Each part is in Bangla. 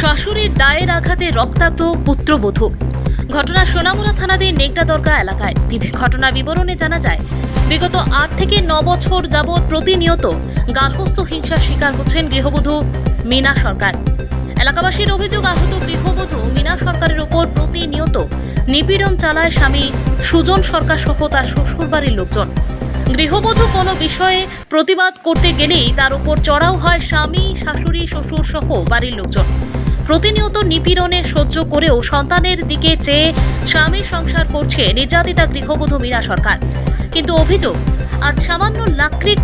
শাশুড়ির দায়ের আঘাতে রক্তাক্ত পুত্রবধূ। ঘটনা সোনামুড়া থানাধীন নেকড়াদরগা এলাকায়। ঘটনার বিবরণে জানা যায়, বিগত আট থেকে ন বছর যাবৎ প্রতিনিয়ত গার্হস্থ্য হিংসার শিকার হচ্ছেন গৃহবধূ মিনা সরকার। এলাকাবাসীর অভিযোগ, আহত গৃহবধূ মীনা সরকারের ওপর প্রতিনিয়ত নিপীড়ন চালায় স্বামী সুজন সরকার সহ তার শ্বশুরবাড়ির লোকজন। গৃহবধূ কোনো বিষয়ে প্রতিবাদ করতে গেলেই তার উপর চড়াও হয় স্বামী, শাশুড়ি, শ্বশুর সহ বাড়ির লোকজন। প্রতিনিয়ত নিপীড়নে সহ্য করেও সন্তানের দিকে চেয়ে স্বামী সংসার করছে নির্যাতিতা গৃহবধূ মীরা সরকার। কিন্তু অভিযোগ, আজ সামান্য লাকড়ি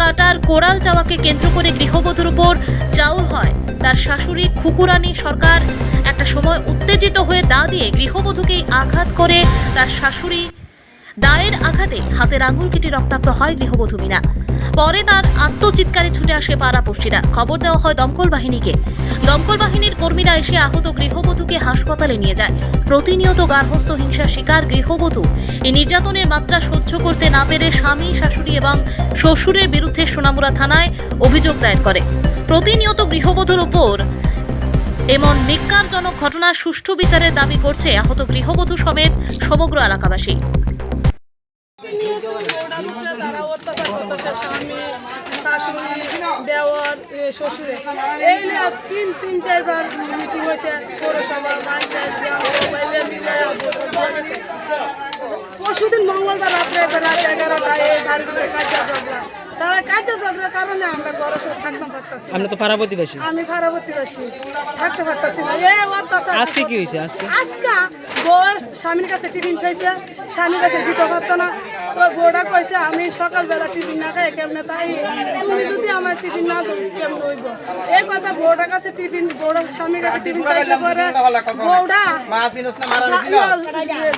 কাটার কোড়াল চাওয়াকে কেন্দ্র করে গৃহবধূর উপর চাউর হয়। তার শাশুড়ি খুকুরানি সরকার একটা সময় উত্তেজিত হয়ে দা দিয়ে গৃহবধূকেই আঘাত করে তার শাশুড়ি দায়ের আঘাতে হাতের আঙুল কেটে রক্তাক্ত হয় গৃহবধূ মিনা। পরে তার আত্মচিৎকারে ছুটে আসে পাড়াপড়শিরা খবর দেওয়া হয় দমকল বাহিনীকে। দমকল বাহিনীর কর্মীরা এসে আহত গৃহবধূকে হাসপাতালে নিয়ে যায়। প্রতিনিয়ত গার্হস্থ্য হিংসার শিকার গৃহবধূ। এই নির্যাতনের মাত্রা সহ্য করতে না পেরে স্বামী, শাশুড়ি এবং শ্বশুরের বিরুদ্ধে সোনামুড়া থানায় অভিযোগ দায়ের করে। প্রতিনিয়ত গৃহবধূর ওপর এমন নিকারজনক ঘটনার সুষ্ঠু বিচারের দাবি করছে আহত গৃহবধূ সমেত সমগ্র এলাকাবাসী। অত্যাচার স্বামী শাশুড়ি দেওয়ার শ্বশুরে। এই নিয়ে তিন তিন চারবার মিটিং হয়েছে পৌরসভা পরশুদিন মঙ্গলবার রাত্রে বেলা এগারোটায় এই ঝগড়া তারা কার্য ঝগড়ার কারণে আমরা সব থাকতে পারতেছি না। আমরা তো পাড়া প্রতিবেশী আমি ভাড়াবতীবাসী থাকতে পারতেছি না। এ অত্যাচার আজকে কি হয়েছে? আজকে? আজকা বউ স্বামীর কাছে টিফিন চাইছে স্বামীর কাছে দিতে পারতো না। তো বউটা কইছে আমি সকালবেলা টিফিন না খাই কেমনে তাই? তুমি যদি আমার টিফিন না দিও কেমন হইব? এই কথা বউটার কাছে টিফিন বউটার স্বামীর কাছে টিফিন চাইছে পরে বউটা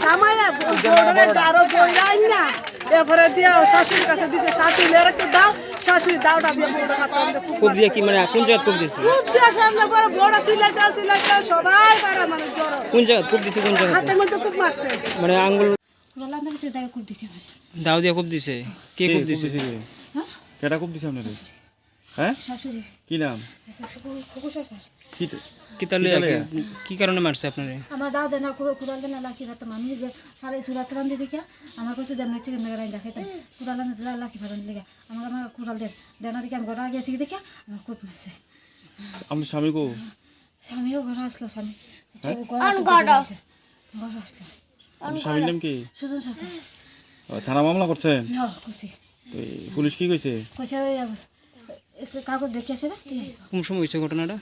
জামাইয়া বউটারে গারো বইরাই না এরপরে দিয়া শাশুড়ির কাছে দিছে শাশুড়ি লেরেছে দাও শাশুড়ি দাওটা দিয়ে বউটা হাতে খুব দিয়ে কি মানে কোন জায়গায় কোপ দিছে? খুব দিয়া সামনে পরে বউটা সবাই পারে মানুষ জড়ো। কোন জায়গায় কোপ দিছে কোন জায়গায়? হাতের মধ্যে খুব মারছে। মানে আঙ্গুল দাও দিয়ে কোপ দিছে। কে কোপ দিছে? হ্যাঁ? কেটা খুব দিছে আপনাদের হ্যাঁ? শাশুড়ি। কি নাম? কি তাহলে কি কারণে মারছে আপনারে? আমার দাও দেনা কুড়াল দেনা লাখি রাখতাম আমি যে সালে সুরাত রান্ধি দেখে আমার কাছে দেন চিকেন মেগারাই দেখাইতাম। কুড়াল লাখি ফাটান লেগে আমার আমার কুড়াল দেন। দেনা দেখে আমি ঘরে গেছি দেখে আমার খুব মারছে। আপনার স্বামী কো স্বামীও ঘরে আসলো স্বামী। হ্যাঁ? ঘরে আসলো আপনার স্বামীর নাম কি? সুজন সরকার থানা মামলা করছেন? হ্যাঁ পুলিশ কি কইছে? কইছে ওই একটু কাগজ দেখে আসে না কোন সময় হয়েছে ঘটনাটা?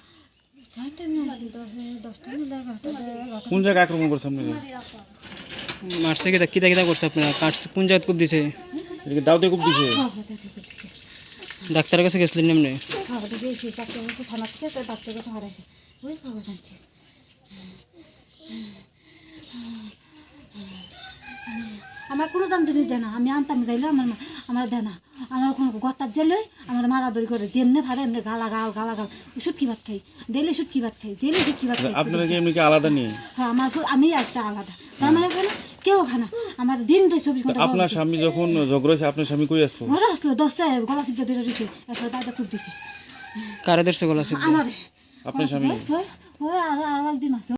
কোন জায়গায় আক্রমণ করছে আপনাদের মারছে কি কিতা কিতা করছে আপনারা? কাটছে কোন জায়গায় কোপ দিছে? এদিকে দাউতে খুব দিছে? ডাক্তারের কাছে গেছিলেন এমনি থানা থেকে কথা হারাইছে। ওই খবর জানছি আমার কোনো দাম জিনিস দেয় না আমি আনতাম যাইলে আমার আমার দেয় না আমার কোনো ঘরটা জেলে আমার মারাদরি করে দেমনে ভাড়া এমনি গালা গাল গালা গাল। সুটকি ভাত খাই ডেলি সুটকি ভাত খাই ডেলি সুটকি ভাত খাই। আপনারা কি এমনি কি আলাদা নিয়ে? হ্যাঁ আমার আমি আসতে আলাদা। তার মানে ওখানে কেউ খানা আমার দিন দেয় চব্বিশ ঘণ্টা আপনার স্বামী যখন ঝগড়া হয়েছে আপনার স্বামী কই আসতো? ঘরে আসলো দশটা গলা সিদ্ধ দিয়ে দিচ্ছে এরপরে দাদা খুব দিছে। কারে ধরছে গলা সিদ্ধ আমার। আপনার স্বামী? ওই ওই আরও আরও একদিন আসলো